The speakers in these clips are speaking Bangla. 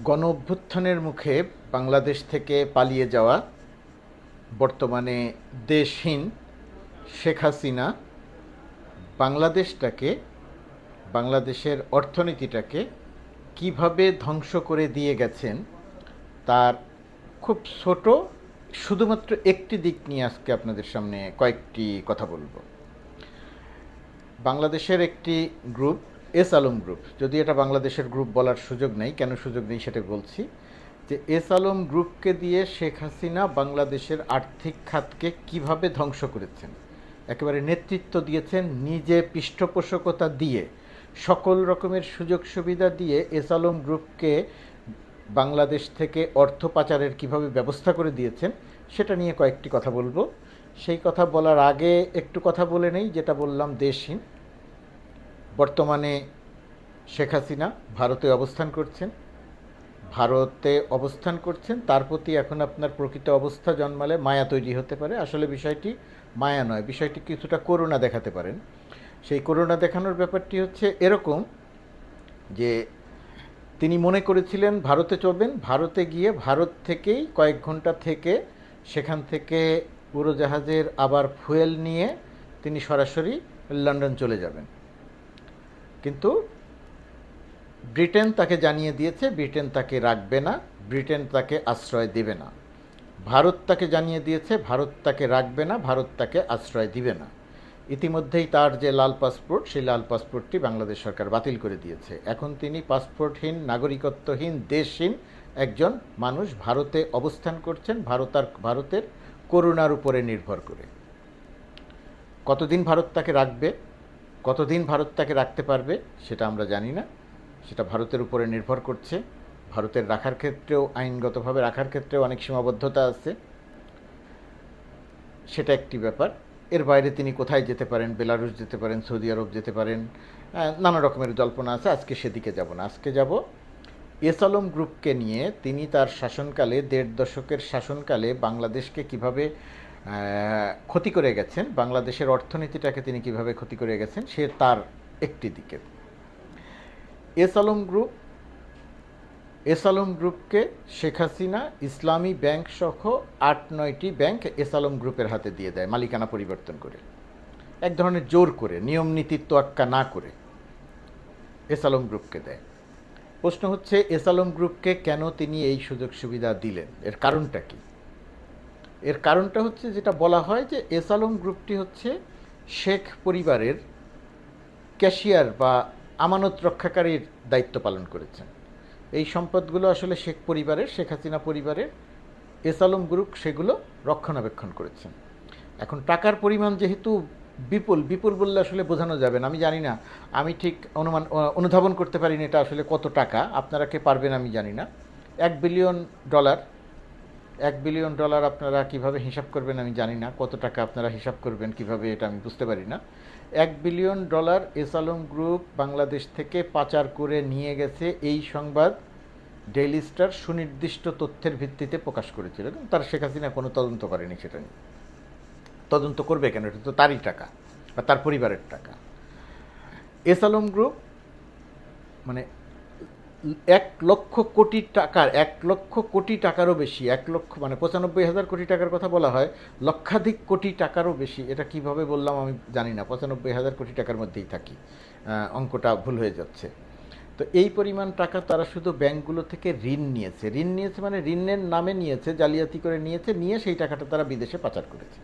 গণ অভ্যুত্থানের মুখে বাংলাদেশ থেকে পালিয়ে যাওয়া বর্তমানে দেশহীন শেখ হাসিনা বাংলাদেশটাকে, বাংলাদেশের অর্থনীতিটাকে কীভাবে ধ্বংস করে দিয়ে গেছেন তার খুব ছোট, শুধুমাত্র একটি দিক নিয়ে আজকে আপনাদের সামনে কয়েকটি কথা বলব। বাংলাদেশের একটি গ্রুপ এস আলম গ্রুপ যদি এটা বাংলাদেশের গ্রুপ বলার সুযোগ নেই, কেন সুযোগ নেই সেটা বলছি, যে এস আলম গ্রুপকে দিয়ে শেখ হাসিনা বাংলাদেশের আর্থিক খাতকে কীভাবে ধ্বংস করেছেন? একেবারে নেতৃত্ব দিয়েছেন, নিজে পৃষ্ঠপোষকতা দিয়ে, সকল রকমের সুযোগ সুবিধা দিয়ে এস আলম গ্রুপকে বাংলাদেশ থেকে অর্থ পাচারের কীভাবে ব্যবস্থা করে দিয়েছেন, সেটা নিয়ে কয়েকটি কথা বলব। সেই কথা বলার আগে একটু কথা বলে নেই, যেটা বললাম দেশহীন। বর্তমানে শেখ হাসিনা ভারতে অবস্থান করছেন। ভারতে অবস্থান করছেন, তার প্রতি এখন আপনার প্রকৃত অবস্থা জন্মালে মায়া তৈরি হতে পারে। আসলে বিষয়টি মায়া নয়, বিষয়টি কিছুটা করুণা দেখাতে পারেন। সেই করুণা দেখানোর ব্যাপারটি হচ্ছে এরকম যে তিনি মনে করেছিলেন, ভারতে চলবেন। ভারতে গিয়ে ভারত থেকেই কয়েক ঘণ্টা থেকে সেখান থেকে উড়োজাহাজের আবার ফুয়েল নিয়ে তিনি সরাসরি লন্ডন চলে যাবেন। কিন্তু ব্রিটেন তাকে জানিয়ে দিয়েছে, ব্রিটেন তাকে রাখবে না, ব্রিটেন তাকে আশ্রয় দেবে না। ভারত তাকে জানিয়ে দিয়েছে, ভারত তাকে রাখবে না, ভারত তাকে আশ্রয় দিবে না। ইতিমধ্যেই তার যে লাল পাসপোর্ট, সেই লাল পাসপোর্টটি বাংলাদেশ সরকার বাতিল করে দিয়েছে। এখন তিনি পাসপোর্টহীন, নাগরিকত্বহীন, দেশহীন একজন মানুষ ভারতে অবস্থান করছেন, ভারত আর ভারতের করুণার উপরে নির্ভর করে। কতদিন ভারত তাকে রাখবে? কতদিন ভারত তাকে রাখতে পারবে সেটা আমরা জানি না। সেটা ভারতের উপরে নির্ভর করছে। ভারতের রাখার ক্ষেত্রেও, আইনগতভাবে রাখার ক্ষেত্রেও অনেক সীমাবদ্ধতা আছে। সেটা একটি ব্যাপার। এর বাইরে তিনি কোথায় যেতে পারেন? বেলারুস যেতে পারেন? সৌদি আরব যেতে পারেন? নানা রকমের জল্পনা আছে। আজকে সেদিকে যাব না। আজকে যাব এস আলম গ্রুপকে নিয়ে। তিনি তার শাসনকালে, দেড় দশকের শাসনকালে বাংলাদেশকে কীভাবে ক্ষতি করে গেছেন। বাংলাদেশের অর্থনীতিটাকে তিনি কীভাবে ক্ষতি করে গেছেন, সে তার একটি দিকে। S Alam group, S Alam গ্রুপকে শেখ হাসিনা, ইসলামী ব্যাংক সহ আট নয়টি ব্যাংক এস আলম গ্রুপের হাতে দিয়ে দেয়, মালিকানা পরিবর্তন করে। এক ধরনের জোর করে, নিয়ম নীতির তোয়াক্কা না করে এস আলম গ্রুপকে দেয়। প্রশ্ন হচ্ছে, এস আলম গ্রুপকে কেন তিনি এই সুযোগ সুবিধা দিলেন? এর কারণটা কি? এর কারণটা হচ্ছে যেটা বলা হয় যে এস আলম গ্রুপটি হচ্ছে শেখ পরিবারের ক্যাশিয়ার বা আমানত রক্ষাকারীর দায়িত্ব পালন করেছেন। এই সম্পদগুলো আসলে শেখ পরিবারের, শেখ হাসিনা পরিবারের এস আলম গ্রুপ সেগুলো রক্ষণাবেক্ষণ করেছেন। এখন টাকার পরিমাণ যেহেতু বিপুল বিপুল বললে আসলে বোঝানো যাবে না, আমি জানি না। আমি ঠিক অনুমান, অনুধাবন করতে পারিনি এটা আসলে কত টাকা, আপনারা কে পারবেন আমি জানি না। এক বিলিয়ন ডলার এক বিলিয়ন ডলার আপনারা কীভাবে হিসাব করবেন আমি জানি না। কত টাকা আপনারা হিসাব করবেন, কীভাবে এটা আমি বুঝতে পারি না। এক billion dollar S Alam group Bangladesh থেকে পাচার করে নিয়ে গেছে এই সংবাদ ডেইলি স্টার সুনির্দিষ্ট তথ্যের ভিত্তিতে প্রকাশ করেছিল। এবং তার শেখ হাসিনা কোনো তদন্ত করেনি সেটা নিয়ে। তদন্ত করবে কেন? এটা তো তারই টাকা বা তার পরিবারের টাকা। এস আলম গ্রুপ মানে এক লক্ষ কোটি টাকার, এক লক্ষ কোটি টাকারও বেশি, এক লক্ষ মানে পঁচানব্বই হাজার কোটি টাকার কথা বলা হয়, লক্ষাধিক কোটি টাকারও বেশি, এটা কীভাবে বললাম আমি জানি না, পঁচানব্বই হাজার কোটি টাকার মধ্যেই থাকি অঙ্কটা ভুল হয়ে যাচ্ছে। তো এই পরিমাণ টাকা তারা শুধু ব্যাংকগুলো থেকে ঋণ নিয়েছে ঋণ নিয়েছে মানে ঋণের নামে নিয়েছে, জালিয়াতি করে নিয়েছে, নিয়ে সেই টাকাটা তারা বিদেশে পাচার করেছে।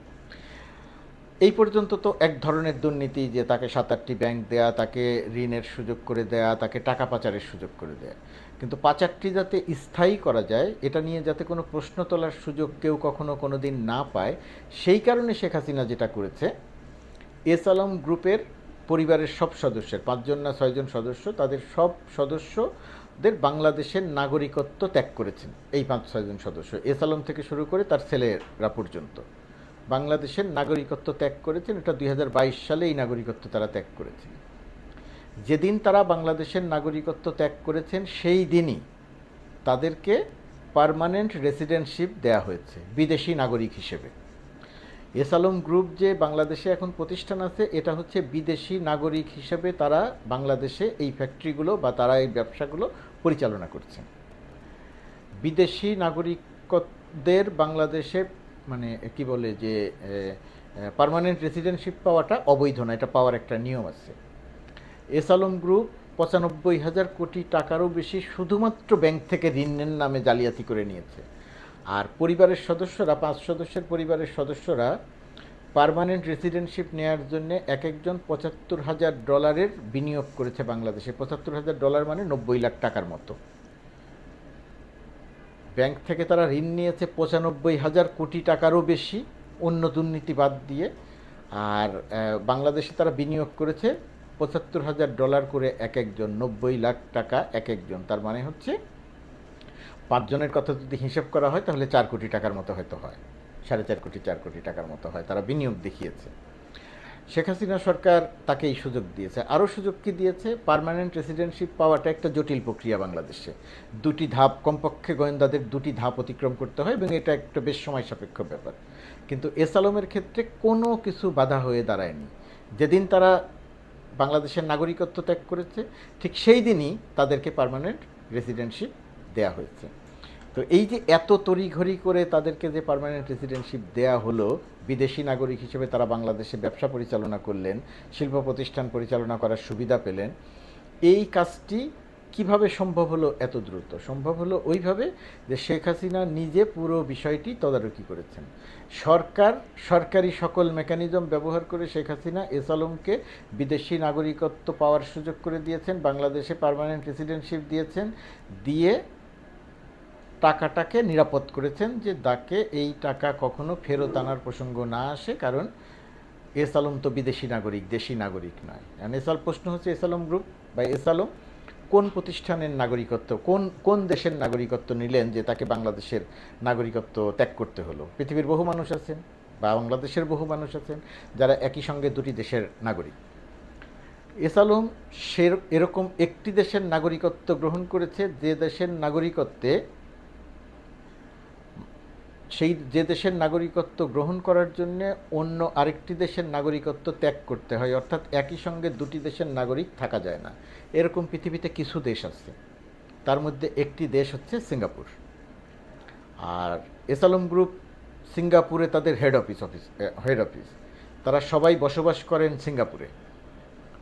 এই পর্যন্ত তো এক ধরনের দুর্নীতি যে তাকে সাত আটটি ব্যাংক দেয়া, তাকে ঋণের সুযোগ করে দেয়া, তাকে টাকা পাচারের সুযোগ করে দেয়া। কিন্তু পাচারটি যাতে স্থায়ী করা যায়, এটা নিয়ে যাতে কোনো প্রশ্ন তোলার সুযোগ কেউ কখনো কোনো দিন না পায়, সেই কারণে শেখ হাসিনা যেটা করেছে, এস আলম গ্রুপের পরিবারের সব সদস্যের, পাঁচজন না ছয়জন সদস্য, তাদের সব সদস্যদের বাংলাদেশের নাগরিকত্ব ত্যাগ করেছেন এই পাঁচ ছয়জন সদস্য। এস আলম থেকে শুরু করে তার ছেলেরা পর্যন্ত। বাংলাদেশের নাগরিকত্ব ত্যাগ করেছেন, এটা দুই হাজার বাইশ সালে এই নাগরিকত্ব তারা ত্যাগ করেছেন যেদিন তারা বাংলাদেশের নাগরিকত্ব ত্যাগ করেছেন, সেই দিনই তাদেরকে পার্মানেন্ট রেসিডেন্টশিপ দেয়া হয়েছে, বিদেশি নাগরিক হিসেবে। এস আলম গ্রুপ যে বাংলাদেশে এখন প্রতিষ্ঠান আছে, এটা হচ্ছে বিদেশি নাগরিক হিসেবে তারা বাংলাদেশে এই ফ্যাক্টরিগুলো বা তারা এই ব্যবসাগুলো পরিচালনা করছেন। বিদেশি নাগরিকদের বাংলাদেশে মানে কি বলে যে পার্মানেন্ট রেসিডেন্টশিপ পাওয়াটা অবৈধ না, এটা পাওয়ার একটা নিয়ম আছে। এস আলম গ্রুপ পঁচানব্বই হাজার কোটি টাকারও বেশি শুধুমাত্র ব্যাংক থেকে ঋণের নামে জালিয়াতি করে নিয়েছে। আর পরিবারের সদস্যরা, পাঁচ সদস্যের পরিবারের সদস্যরা পার্মানেন্ট রেসিডেন্টশিপ নেওয়ার জন্য এক একজন পঁচাত্তর হাজার ডলারের বিনিয়োগ করেছে বাংলাদেশে। পঁচাত্তর হাজার ডলার মানে নব্বই লাখ টাকার মতো। ব্যাংক থেকে তারা ঋণ নিয়েছে পঁচানব্বই হাজার কোটি টাকারও বেশি, অন্য দুর্নীতি বাদ দিয়ে। আর বাংলাদেশে তারা বিনিয়োগ করেছে পঁচাত্তর হাজার ডলার করে এক একজন, নব্বই লাখ টাকা এক একজন। তার মানে হচ্ছে পাঁচজনের কথা যদি হিসেব করা হয় তাহলে চার কোটি টাকার মতো হয়তো হয়, সাড়ে চার কোটি চার কোটি টাকার মতো হয়। তারা বিনিয়োগ দেখিয়েছে। শেখ হাসিনা সরকার তাকে এই সুযোগ দিয়েছে। আরও সুযোগ কি দিয়েছে? পারমানেন্ট রেসিডেন্টশিপ পাওয়াটা একটা জটিল প্রক্রিয়া বাংলাদেশে। দুটি ধাপ, কমপক্ষে গোয়েন্দাদের দুটি ধাপ অতিক্রম করতে হয় এবং এটা একটা বেশ সময় সাপেক্ষ ব্যাপার। কিন্তু এস আলমের ক্ষেত্রে কোনো কিছু বাধা হয়ে দাঁড়ায়নি। যেদিন তারা বাংলাদেশের নাগরিকত্ব ত্যাগ করেছে, ঠিক সেই দিনই তাদেরকে পারমানেন্ট রেসিডেন্টশিপ দেয়া হয়েছে। তো এই যে এত তড়িঘড়ি করে তাদেরকে যে পার্মানেন্ট রেসিডেন্টশিপ দেয়া হলো, বিদেশি নাগরিক হিসেবে তারা বাংলাদেশে ব্যবসা পরিচালনা করলেন, শিল্প প্রতিষ্ঠান পরিচালনা করার সুবিধা পেলেন, এই কাজটি কীভাবে সম্ভব হলো এত দ্রুত? সম্ভব হলো ওইভাবে যে শেখ হাসিনা নিজে পুরো বিষয়টি তদারকি করেছেন। সরকার, সরকারি সকল মেকানিজম ব্যবহার করে শেখ হাসিনা এস আলমকে বিদেশি নাগরিকত্ব পাওয়ার সুযোগ করে দিয়েছেন, বাংলাদেশে পার্মানেন্ট রেসিডেন্টশিপ দিয়েছেন, দিয়ে টাকাটাকে নিরাপদ করেছেন যে তাকে এই টাকা কখনো ফেরত আনার প্রসঙ্গ না আসে, কারণ এস আলম তো বিদেশি নাগরিক, দেশি নাগরিক নয়। এখন এস আল প্রশ্ন হচ্ছে এস আলম গ্রুপ বা এস আলম কোন প্রতিষ্ঠানের নাগরিকত্ব, কোন কোন দেশের নাগরিকত্ব নিলেন যে তাকে বাংলাদেশের নাগরিকত্ব ত্যাগ করতে হলো? পৃথিবীর বহু মানুষ আছেন বা বাংলাদেশের বহু মানুষ আছেন যারা একই সঙ্গে দুটি দেশের নাগরিক। এস আলম সে এরকম একটি দেশের নাগরিকত্ব গ্রহণ করেছে যে দেশের নাগরিকত্বে সেই যে দেশের নাগরিকত্ব গ্রহণ করার জন্য অন্য আরেকটি দেশের নাগরিকত্ব ত্যাগ করতে হয়, অর্থাৎ একই সঙ্গে দুটি দেশের নাগরিক থাকা যায় না। এরকম পৃথিবীতে কিছু দেশ আছে, তার মধ্যে একটি দেশ হচ্ছে সিঙ্গাপুর। আর এসালম গ্রুপ সিঙ্গাপুরে তাদের head office office head office তারা সবাই বসবাস করেন সিঙ্গাপুরে।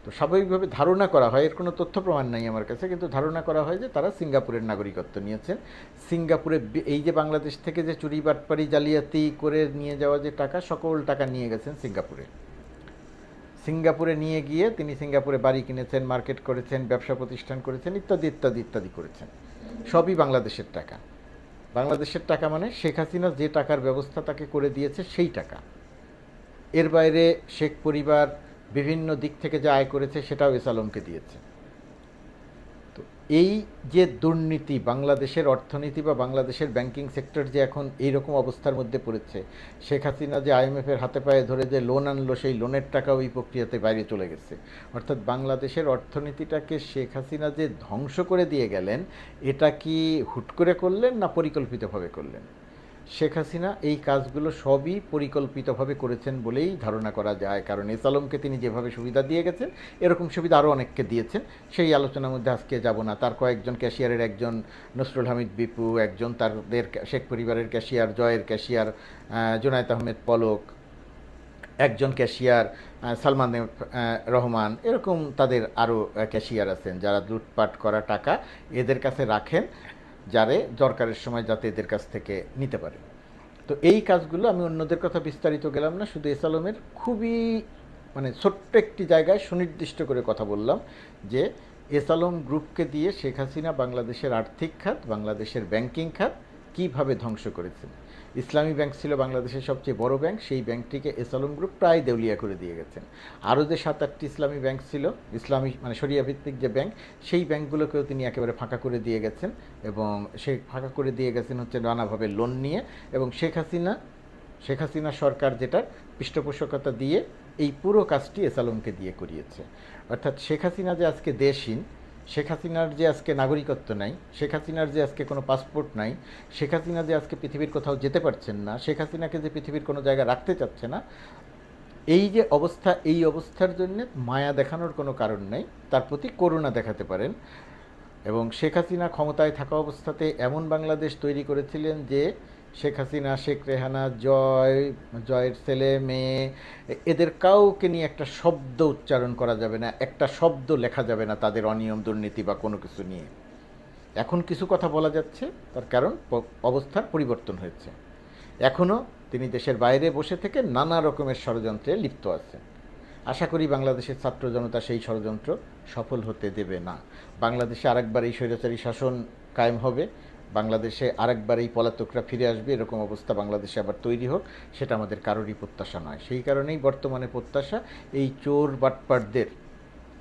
তো স্বাভাবিকভাবে ধারণা করা হয়, এর কোনো তথ্য প্রমাণ নাই আমার কাছে, কিন্তু ধারণা করা হয় যে তারা সিঙ্গাপুরের নাগরিকত্ব নিয়েছেন। সিঙ্গাপুরে এই যে বাংলাদেশ থেকে যে চুরি বাটপারি জালিয়াতি করে নিয়ে যাওয়া যে টাকা, সকল টাকা নিয়ে গেছেন সিঙ্গাপুরে। সিঙ্গাপুরে নিয়ে গিয়ে তিনি সিঙ্গাপুরে বাড়ি কিনেছেন, মার্কেট করেছেন, ব্যবসা প্রতিষ্ঠান করেছেন, ইত্যাদি ইত্যাদি ইত্যাদি করেছেন। সবই বাংলাদেশের টাকা। বাংলাদেশের টাকা মানে শেখ হাসিনা যে টাকার ব্যবস্থা তাকে করে দিয়েছে সেই টাকা। এর বাইরে শেখ পরিবার বিভিন্ন দিক থেকে যা আয় করেছে সেটাও এস আলমকে দিয়েছে। তো এই যে দুর্নীতি, বাংলাদেশের অর্থনীতি বা বাংলাদেশের ব্যাংকিং সেক্টর যে এখন এই রকম অবস্থার মধ্যে পড়েছে, শেখ হাসিনা যে আইএমএফের হাতে পায়ে ধরে যে লোন আনলো, সেই লোনের টাকাও এই প্রক্রিয়াতে বাইরে চলে গেছে। অর্থাৎ বাংলাদেশের অর্থনীতিটাকে শেখ হাসিনা যে ধ্বংস করে দিয়ে গেলেন, এটা কি হুট করে করলেন না পরিকল্পিতভাবে করলেন? শেখ হাসিনা এই কাজগুলো সবই পরিকল্পিতভাবে করেছেন বলেই ধারণা করা যায়। কারণ এস আলমকে তিনি যেভাবে সুবিধা দিয়ে গেছেন এরকম সুবিধা আরও অনেককে দিয়েছেন। সেই আলোচনার মধ্যে আজকে যাব না। তার কয়েকজন ক্যাশিয়ারের একজন নসরুল হামিদ বিপু একজন তাদের শেখ পরিবারের ক্যাশিয়ার জয়ের ক্যাশিয়ার আহ, জুনায়েদ আহমেদ পলক একজন ক্যাশিয়ার সালমান রহমান এরকম তাদের আরও ক্যাশিয়ার আছেন যারা লুটপাট করা টাকা এদের কাছে রাখেন। যারে দরকারের সময় যাতে এদের কাছ থেকে নিতে পারে। তো এই কাজগুলো আমি অন্যদের কথা বিস্তারিত গেলাম না, শুধু এসালমের খুবই মানে ছোট্ট একটি জায়গায় সুনির্দিষ্ট করে কথা বললাম যে এসালম গ্রুপকে দিয়ে শেখ হাসিনা বাংলাদেশের আর্থিক খাত, বাংলাদেশের ব্যাংকিং খাত কীভাবে ধ্বংস করেছেন? ইসলামী ব্যাংক ছিল বাংলাদেশের সবচেয়ে বড় ব্যাংক, সেই ব্যাংকটিকে এস আলম গ্রুপ প্রায় দেউলিয়া করে দিয়ে গেছেন। আরও যে সাত আটটি ইসলামী ব্যাংক ছিল, ইসলামী মানে শরিয়া ভিত্তিক যে ব্যাংক, সেই ব্যাংকগুলোকেও তিনি একেবারে ফাঁকা করে দিয়ে গেছেন এবং সে ফাঁকা করে দিয়ে গেছেন হচ্ছে নানাভাবে লোন নিয়ে এবং শেখ হাসিনা শেখ হাসিনা সরকার যেটার পৃষ্ঠপোষকতা দিয়ে এই পুরো কাজটি এস আলমকে দিয়ে করিয়েছে। অর্থাৎ শেখ হাসিনা যে আজকে দেশহীন শেখ হাসিনার যে আজকে নাগরিকত্ব নাই, শেখ হাসিনার যে আজকে কোনো পাসপোর্ট নাই, শেখ হাসিনা যে আজকে পৃথিবীর কোথাও যেতে পারছেন না, শেখ হাসিনাকে যে পৃথিবীর কোনো জায়গায় রাখতে চাচ্ছে না, এই যে অবস্থা, এই অবস্থার জন্য মায়া দেখানোর কোনো কারণ নেই, তার প্রতি করুণা দেখাতে পারেন। এবং শেখ হাসিনা ক্ষমতায় থাকা অবস্থাতে এমন বাংলাদেশ তৈরি করেছিলেন যে শেখ হাসিনা, শেখ রেহানা, জয়, জয়ের ছেলে, মেয়ে, এদের কাউকে নিয়ে একটা শব্দ উচ্চারণ করা যাবে না, একটা শব্দ লেখা যাবে না তাদের অনিয়ম, দুর্নীতি বা কোনো কিছু নিয়ে। এখন কিছু কথা বলা যাচ্ছে, তার কারণ অবস্থার পরিবর্তন হয়েছে। এখনও তিনি দেশের বাইরে বসে থেকে নানা রকমের ষড়যন্ত্রে লিপ্ত আছেন। আশা করি বাংলাদেশের ছাত্র জনতা সেই ষড়যন্ত্র সফল হতে দেবে না। বাংলাদেশে আরেকবার এই স্বৈরাচারী শাসন কায়েম হবে বাংলাদেশে আরেকবার এই পলাতকরা ফিরে আসবে, এরকম অবস্থা বাংলাদেশে আবার তৈরি হোক, সেটা আমাদের কারোরই প্রত্যাশা নয়। সেই কারণেই বর্তমানে প্রত্যাশা, এই চোর বাটপাটদের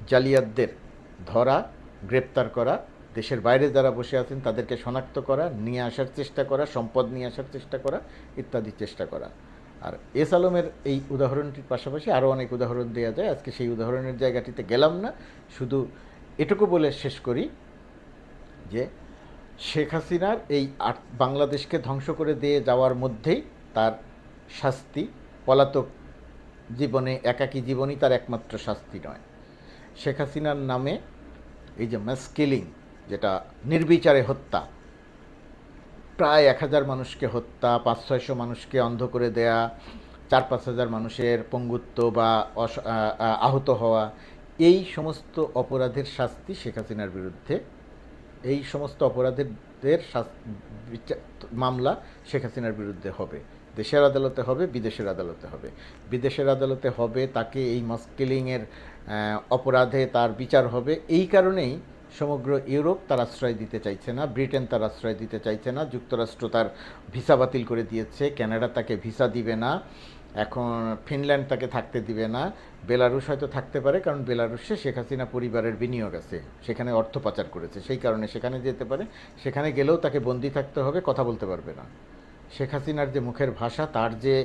জালিয়াতদের ধরা, গ্রেপ্তার করা, দেশের বাইরে যারা বসে আছেন তাদেরকে শনাক্ত করা, নিয়ে আসার চেষ্টা করা, সম্পদ নিয়ে আসার চেষ্টা করা, ইত্যাদি চেষ্টা করা। আর এস আলমের এই উদাহরণটির পাশাপাশি আরও অনেক উদাহরণ দেওয়া যায়। আজকে সেই উদাহরণের জায়গাটিতে গেলাম না। শুধু এটুকু বলে শেষ করি যে শেখ হাসিনার এই বাংলাদেশকে ধ্বংস করে দিয়ে যাওয়ার মধ্যেই তার শাস্তি পলাতক জীবনে, একাকী জীবনই তার একমাত্র শাস্তি নয়। শেখ হাসিনার নামে এই যে মাস কিলিং যেটা নির্বিচারে হত্যা, প্রায় এক হাজার মানুষকে হত্যা পাঁচ ছয়শো মানুষকে অন্ধ করে দেয়া চার পাঁচ হাজার মানুষের পঙ্গুত্ব বা আহত হওয়া, এই সমস্ত অপরাধের শাস্তি শেখ হাসিনার বিরুদ্ধে এই সমস্ত অপরাধীদের মামলা শেখ হাসিনার বিরুদ্ধে হবে। দেশের আদালতে হবে, বিদেশের আদালতে হবে। বিদেশের আদালতে হবে, তাকে এই মস্কিলিংয়ের অপরাধে তার বিচার হবে। এই কারণেই সমগ্র ইউরোপ তার আশ্রয় দিতে চাইছে না, ব্রিটেন তার আশ্রয় দিতে চাইছে না, যুক্তরাষ্ট্র তার ভিসা বাতিল করে দিয়েছে কানাডা তাকে ভিসা দিবে না। এখন ফিনল্যান্ড তাকে থাকতে দিবে না, বেলারুশ হয়তো থাকতে পারে, কারণ বেলারুশে শেখ হাসিনা পরিবারের বিনিয়োগ আছে, সেখানে অর্থ পাচার করেছে, সেই কারণে সেখানে যেতে পারে, সেখানে গেলেও তাকে বন্দি থাকতে হবে, কথা বলতে পারবে না। শেখ হাসিনার যে মুখের ভাষা, তার যে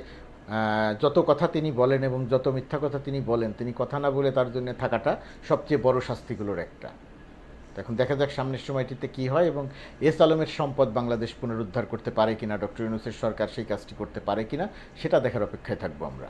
যত কথা তিনি বলেন এবং যত মিথ্যা কথা তিনি বলেন, তিনি কথা না বলে তার জন্য থাকাটা সবচেয়ে বড় শাস্তিগুলোর একটা। এখন দেখা যাক সামনের সময়টিতে কি হয় এবং এস আলমের সম্পদ বাংলাদেশ পুনরুদ্ধার করতে পারে কিনা, ডক্টর ইউনুসের সরকার সেই কাজটি করতে পারে কিনা, সেটা দেখার অপেক্ষায় থাকব আমরা।